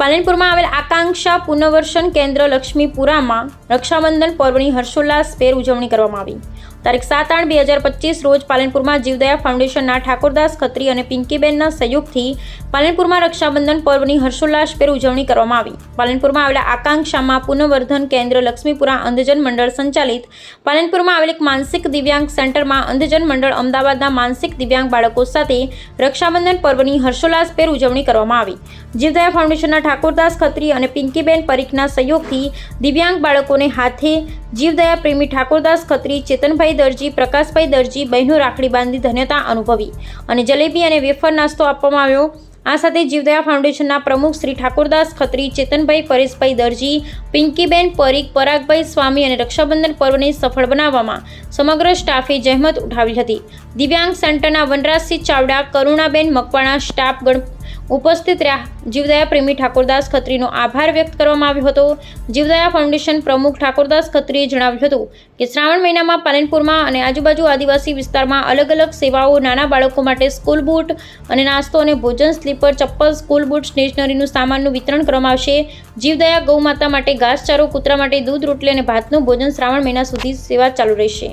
પાલનપુરમાં આવેલ આકાંક્ષા પુનર્વસન કેન્દ્ર લક્ષ્મીપુરામાં રક્ષાબંધન પર્વની હર્ષોલ્લાસભેર ઉજવણી કરવામાં આવી. તારીખ સાત આઠ બે હજાર પચીસ રોજ પાલનપુરમાં જીવદયા ફાઉન્ડેશનના ઠાકોરદાસ ખત્રી અને પિંકીબેનના સહયોગથી પાલનપુરમાં રક્ષાબંધન પર્વની હર્ષોલ્લાસભેર ઉજવણી કરવામાં આવી. પાલનપુરમાં આવેલા આકાંક્ષામાં પુનર્વર્ધન કેન્દ્ર લક્ષ્મીપુરા અંધજન મંડળ સંચાલિત પાલનપુરમાં આવેલ એક માનસિક દિવ્યાંગ સેન્ટરમાં અંધજન મંડળ અમદાવાદના માનસિક દિવ્યાંગ બાળકો સાથે રક્ષાબંધન પર્વની હર્ષોલ્લાસભેર ઉજવણી કરવામાં આવી. જીવદયા ફાઉન્ડેશનના ઠાકોરદાસ ખત્રી અને પિંકીબેન પરીખના સહયોગથી દિવ્યાંગ બાળકોને હાથે જીવદયા પ્રેમી ઠાકોરદાસ ખત્રી, ચેતનભાઈ દરજી પ્રકાશભાઈ દરજી, બહેનો રાખડી બાંધી ધન્યતા અનુભવી અને જલેબી અને વેફર નાસ્તો આપવામાં આવ્યો. આ સાથે જીવદયા ફાઉન્ડેશનના પ્રમુખ શ્રી ઠાકોરદાસ ખત્રી, ચેતનભાઈ પરેશભાઈ દરજી, પિંકીબેન પરીખ, પરાગભાઈ સ્વામી અને રક્ષાબંધન પર્વને સફળ બનાવવામાં સમગ્ર સ્ટાફે જહેમત ઉઠાવી હતી. દિવ્યાંગ સેન્ટરના વનરાજસિંહ ચાવડા, કરુણાબેન મકવાણા, સ્ટાફ ગણ ઉપસ્થિત રહ્યા. જીવદયા પ્રેમી ઠાકોરદાસ ખત્રીનો આભાર વ્યક્ત કરવામાં આવ્યો હતો. જીવદયા ફાઉન્ડેશન પ્રમુખ ઠાકોરદાસ ખત્રીએ જણાવ્યું હતું કે શ્રાવણ મહિનામાં પાલનપુરમાં અને આજુબાજુ આદિવાસી વિસ્તારમાં અલગ અલગ સેવાઓ નાના બાળકો માટે સ્કૂલ બૂટ અને નાસ્તો અને ભોજન, સ્લીપર, ચપ્પલ, સ્કૂલ બૂટ, સ્ટેશનરીનું સામાનનું વિતરણ કરવામાં આવશે. જીવદયા ગૌ માતા માટે ઘાસચારો, કૂતરા માટે દૂધ, રોટલી અને ભાતનું ભોજન શ્રાવણ મહિના સુધી સેવા ચાલુ રહેશે.